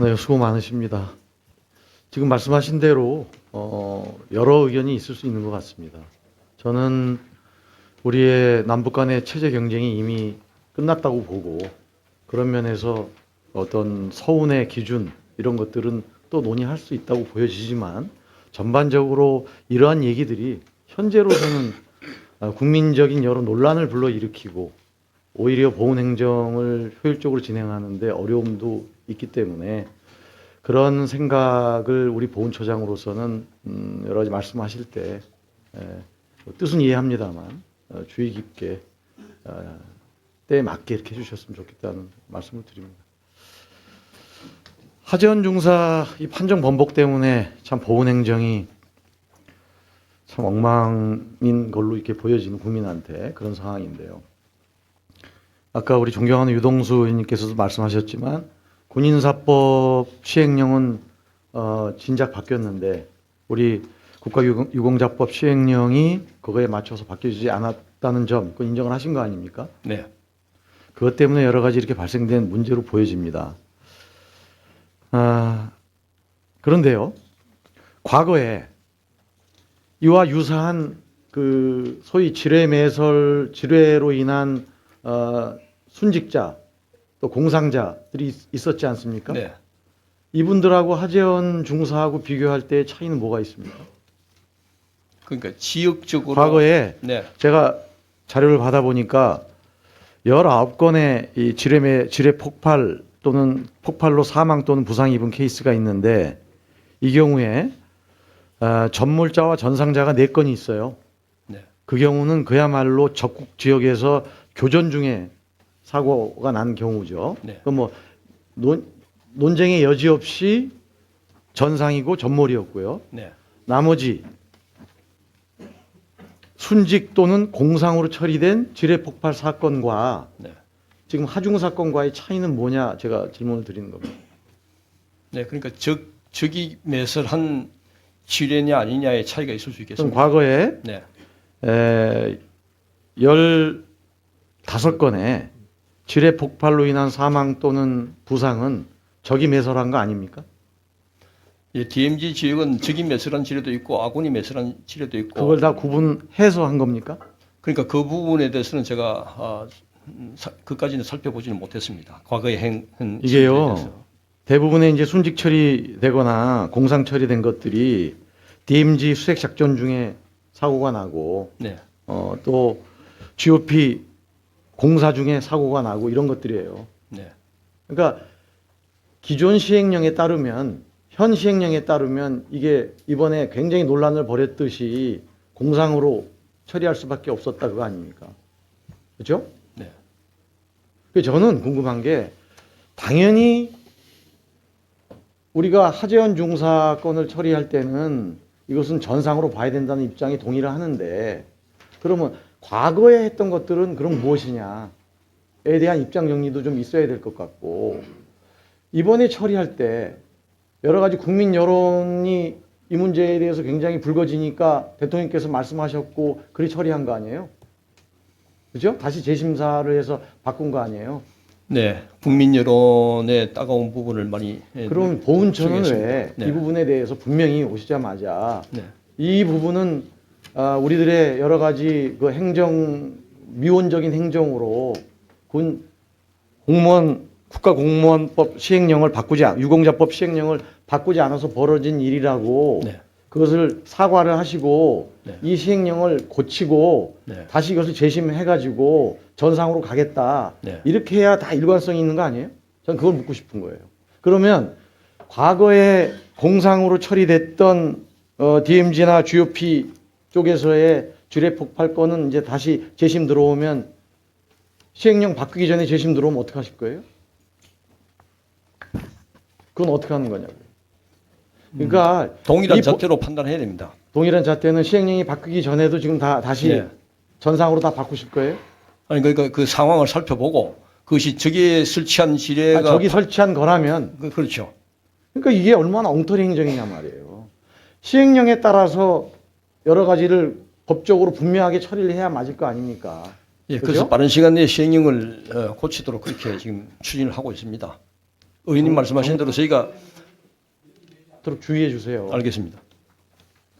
네, 수고 많으십니다. 지금 말씀하신 대로 어, 여러 의견이 있을 수 있는 것 같습니다. 저는 우리의 남북 간의 체제 경쟁이 이미 끝났다고 보고 그런 면에서 어떤 서운의 기준 이런 것들은 또 논의할 수 있다고 보여지지만 전반적으로 이러한 얘기들이 현재로서는 어, 국민적인 여러 논란을 불러일으키고 오히려 보훈 행정을 효율적으로 진행하는데 어려움도 있기 때문에 그런 생각을 우리 보훈처장으로서는 음, 여러 가지 말씀하실 때 에, 뭐 뜻은 이해합니다만 어, 주의 깊게 어, 때에 맞게 이렇게 해주셨으면 좋겠다는 말씀을 드립니다. 하재원 중사 이 판정 번복 때문에 참 보훈 행정이 참 엉망인 걸로 이렇게 보여지는 국민한테 그런 상황인데요. 아까 우리 존경하는 유동수 의원님께서도 말씀하셨지만 군인사법 시행령은 어, 진작 바뀌었는데 우리 국가유공자법 시행령이 그거에 맞춰서 바뀌지 않았다는 점, 그 인정을 하신 거 아닙니까? 네. 그것 때문에 여러 가지 이렇게 발생된 문제로 보여집니다. 아, 그런데요, 과거에 이와 유사한 그 소위 지뢰 매설, 지뢰로 인한 어, 순직자 또 공상자들이 있- 있었지 않습니까? 네. 이분들하고 하재원 중사하고 비교할 때 차이는 뭐가 있습니까? 그러니까 지역적으로 과거에 네. 제가 자료를 받아보니까 19건의 이 지뢰매, 지뢰 폭발 또는 폭발로 사망 또는 부상 입은 케이스가 있는데 이 경우에 어, 전몰자와 전상자가 4건이 있어요. 네. 그 경우는 그야말로 적국 지역에서 교전 중에 사고가 난 경우죠. 네. 그뭐 논, 논쟁의 여지 없이 전상이고 전몰이었고요. 네. 나머지 순직 또는 공상으로 처리된 지뢰 폭발 사건과 네. 지금 하중 사건과의 차이는 뭐냐 제가 질문을 드리는 겁니다. 네. 그러니까 적 적이 매설한 지뢰냐 아니냐의 차이가 있을 수 있겠습니다. 과거에 네. 에, 15건의 지뢰 폭발로 인한 사망 또는 부상은 적이 매설한 거 아닙니까? 예, DMZ 지역은 적이 매설한 지뢰도 있고 아군이 매설한 지뢰도 있고 그걸 다 구분해서 한 겁니까? 그러니까 그 부분에 대해서는 제가 아, 음, 사- 그까지는 살펴보지는 못했습니다. 과거에 행, 한 이게요. 대부분의 이제 순직 처리되거나 공상 처리된 것들이 DMZ 수색 작전 중에 사고가 나고 네. 어, 또 GOP 공사 중에 사고가 나고 이런 것들이에요. 네. 그러니까 기존 시행령에 따르면 현 시행령에 따르면 이게 이번에 굉장히 논란을 벌였듯이 공상으로 처리할 수밖에 없었다 그거 아닙니까? 그렇죠? 네. 그 저는 궁금한 게 당연히 우리가 하재원 중사 건을 처리할 때는 이것은 전상으로 봐야 된다는 입장에 동의를 하는데 그러면 과거에 했던 것들은 그럼 무엇이냐에 대한 입장 정리도 좀 있어야 될 것 같고 이번에 처리할 때 여러 가지 국민 여론이 이 문제에 대해서 굉장히 불거지니까 대통령께서 말씀하셨고 그리 처리한 거 아니에요? 그죠? 다시 재심사를 해서 바꾼 거 아니에요? 네. 국민 여론의 따가운 부분을 많이 예, 그럼 보훈처는 수용했습니다. 왜이 네. 부분에 대해서 분명히 오시자마자 네. 이 부분은 아, 우리들의 여러 가지 그 행정 미온적인 행정으로 군 공무원 국가 공무원법 시행령을 바꾸지 않, 유공자법 시행령을 바꾸지 않아서 벌어진 일이라고 네. 그것을 사과를 하시고 네. 이 시행령을 고치고 네. 다시 이것을 재심해 가지고 전상으로 가겠다. 네. 이렇게 해야 다 일관성이 있는 거 아니에요? 전 그걸 묻고 싶은 거예요. 그러면 과거에 공상으로 처리됐던 어, DMZ나 GOP 쪽에서의 주례 폭발 건은 이제 다시 재심 들어오면 시행령 바뀌기 전에 재심 들어오면 어떻게 하실 거예요? 그건 어떻게 하는 거냐고요. 그러니까 동일한 이 보- 판단해야 됩니다. 동일한 잣대는 시행령이 바뀌기 전에도 지금 다 다시 네. 전상으로 다 바꾸실 거예요? 아니 그러니까 그 상황을 살펴보고 그것이 적에 설치한 아, 지뢰가 저기 설치한 거라면 그- 그렇죠. 그러니까 이게 얼마나 엉터리 행정이냐 말이에요. 시행령에 따라서 여러 가지를 법적으로 분명하게 처리를 해야 맞을 거 아닙니까? 예, 그죠? 그래서 빠른 시간 내에 시행령을 어, 고치도록 그렇게 지금 추진을 하고 있습니다. 의원님 말씀하신 대로 저희가 주의해 주세요. 알겠습니다.